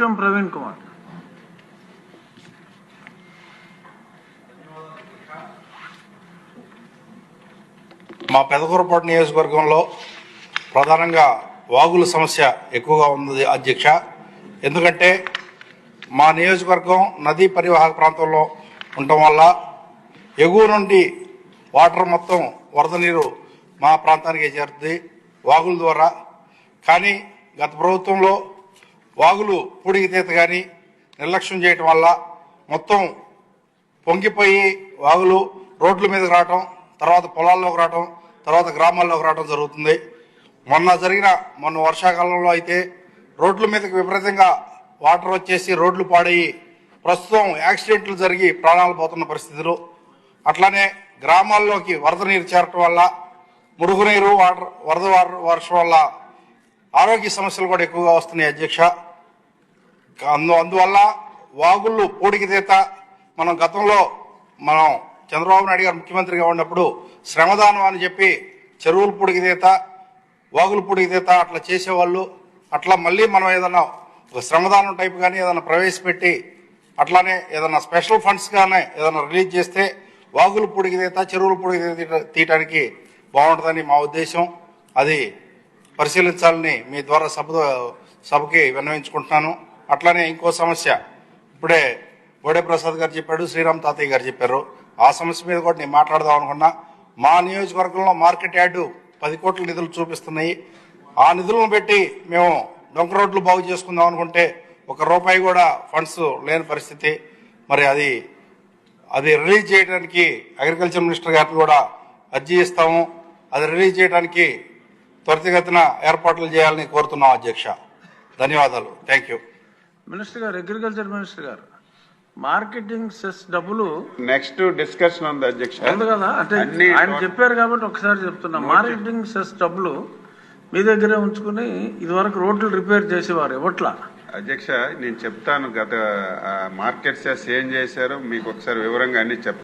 విశ్వం ప్రవీణ్ కుమార్. మా పెదకూరపాటు నియోజకవర్గంలో ప్రధానంగా వాగుల సమస్య ఎక్కువగా ఉంది అధ్యక్ష. ఎందుకంటే మా నియోజకవర్గం నదీ పరివాహక ప్రాంతంలో ఉండటం వల్ల ఎగువ నుండి వాటర్ మొత్తం వరద నీరు మా ప్రాంతానికి చేరుతుంది వాగుల ద్వారా. కానీ గత ప్రభుత్వంలో వాగులు పూడికితీత కానీ నిర్లక్ష్యం చేయటం వల్ల మొత్తం పొంగిపోయి వాగులు రోడ్ల మీదకి రావటం తర్వాత పొలాల్లోకి రావటం తర్వాత గ్రామాల్లోకి రావటం జరుగుతుంది. మొన్న జరిగిన మొన్న వర్షాకాలంలో అయితే రోడ్ల మీదకి విపరీతంగా వాటర్ వచ్చేసి రోడ్లు పాడయ్యి ప్రస్తుతం యాక్సిడెంట్లు జరిగి ప్రాణాలు పోతున్న పరిస్థితులు. అట్లానే గ్రామాల్లోకి వరద నీరు చేరటం వల్ల మురుగునీరు వాటర్ వరద వర్షం వల్ల ఆరోగ్య సమస్యలు కూడా ఎక్కువగా వస్తున్నాయి అధ్యక్ష. అందు అందువల్ల వాగుళ్ళు పూడికితీత మనం గతంలో మనం చంద్రబాబు నాయుడు గారు ముఖ్యమంత్రిగా ఉన్నప్పుడు శ్రమదానం అని చెప్పి చెరువులు పూడికితీత వాగులు పూడికితీత అట్లా చేసేవాళ్ళు. అట్లా మళ్ళీ మనం ఏదన్నా ఒక శ్రమదానం టైప్ కానీ ఏదైనా ప్రవేశపెట్టి అట్లానే ఏదైనా స్పెషల్ ఫండ్స్ కానీ ఏదైనా రిలీజ్ చేస్తే వాగులు పూడికితీత చెరువులు పూడికితీత తీయటానికి బాగుంటుందని మా ఉద్దేశం. అది పరిశీలించాలని మీ ద్వారా సభ సభకి విన్నవించుకుంటున్నాను. అట్లానే ఇంకో సమస్య. ఇప్పుడే బోడే ప్రసాద్ గారు చెప్పాడు శ్రీరామ్ తాతయ్య గారు చెప్పారు. ఆ సమస్య మీద కూడా నేను మాట్లాడదాం అనుకున్నా. మా నియోజకవర్గంలో మార్కెట్ యార్డు పది కోట్ల నిధులు చూపిస్తున్నాయి. ఆ నిధులను పెట్టి మేము డొంక రోడ్లు బాగు చేసుకుందాం అనుకుంటే ఒక రూపాయి కూడా ఫండ్స్ లేని పరిస్థితి. మరి అది అది రిలీజ్ చేయడానికి అగ్రికల్చర్ మినిస్టర్ గారిని కూడా అర్జీ ఇస్తాము. అది రిలీజ్ చేయడానికి త్వరితగతిన ఏర్పాట్లు చేయాలని కోరుతున్నాం అధ్యక్ష. ధన్యవాదాలు. థ్యాంక్ యూ మినిస్టర్ గారు అగ్రికల్చర్ మినిస్టర్ గారు మార్కెటింగ్ సెస్ డబ్బులు నెక్స్ట్ డిస్కషన్ ఉంది అధ్యక్ష. ఉంది కదా? అంటే అన్ని ఆయన చెప్పారు కాబట్టి ఒకసారి చెప్తున్నా. మార్కెటింగ్ సెస్ డబ్బులు మీ దగ్గరే ఉంచుకుని ఇదివరకు రోడ్లు రిపేర్ చేసేవారు ఇవ్వట్లా అధ్యక్ష నేను చెప్తాను గత మార్కెట్ సెస్ ఏం చేశారో మీకు ఒకసారి వివరంగా అన్ని చెప్తాను